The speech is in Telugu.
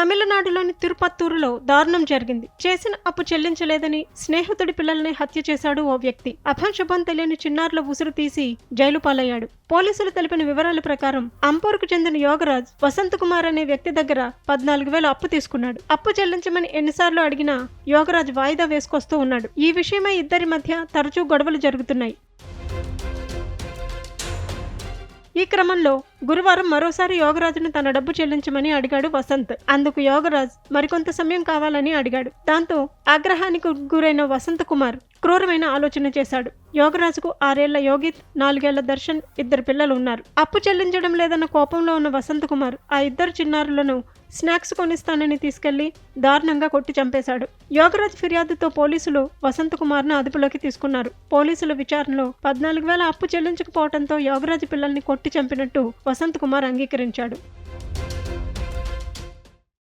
తమిళనాడులోని తిరుపత్తూరులో దారుణం జరిగింది. చేసిన అప్పు చెల్లించలేదని స్నేహితుడి పిల్లల్ని హత్య చేశాడు ఓ వ్యక్తి. అభంశుభం తెలియని చిన్నారుల ఉసురు తీసి జైలు పాలయ్యాడు. పోలీసులు తెలిపిన వివరాల ప్రకారం అంపూర్కు చెందిన యోగరాజ్ వసంత్ కుమార్ అనే వ్యక్తి దగ్గర పద్నాలుగు వేలు అప్పు తీసుకున్నాడు. అప్పు చెల్లించమని ఎన్నిసార్లు అడిగినా యోగరాజ్ వాయిదా వేసుకొస్తూ ఉన్నాడు. ఈ విషయమై ఇద్దరి మధ్య తరచూ గొడవలు జరుగుతున్నాయి. ఈ క్రమంలో గురువారం మరోసారి యోగరాజును తన డబ్బు చెల్లించమని అడిగాడు వసంత్. అందుకు యోగరాజ్ మరికొంత సమయం కావాలని అడిగాడు. దాంతో ఆగ్రహానికి గురైన వసంత్ కుమార్ క్రూరమైన ఆలోచన చేశాడు. యోగరాజుకు ఆరేళ్ళ యోగిత్ నాలుగేళ్ళ దర్శన్ ఇద్దరు పిల్లలు ఉన్నారు. అప్పు చెల్లించడం లేదన్న కోపంలో ఉన్న వసంత్ కుమార్ ఆ ఇద్దరు చిన్నారులను స్నాక్స్ కొనిస్తానని తీసుకెళ్ళి దారుణంగా కొట్టి చంపేశాడు. యోగరాజ్ ఫిర్యాదుతో పోలీసులు వసంత్ కుమార్ను అదుపులోకి తీసుకున్నారు. పోలీసుల విచారణలో పద్నాలుగు వేల అప్పు చెల్లించకపోవడంతో యోగరాజ్ పిల్లల్ని కొట్టి చంపినట్టు వసంత్ కుమార్ అంగీకరించాడు.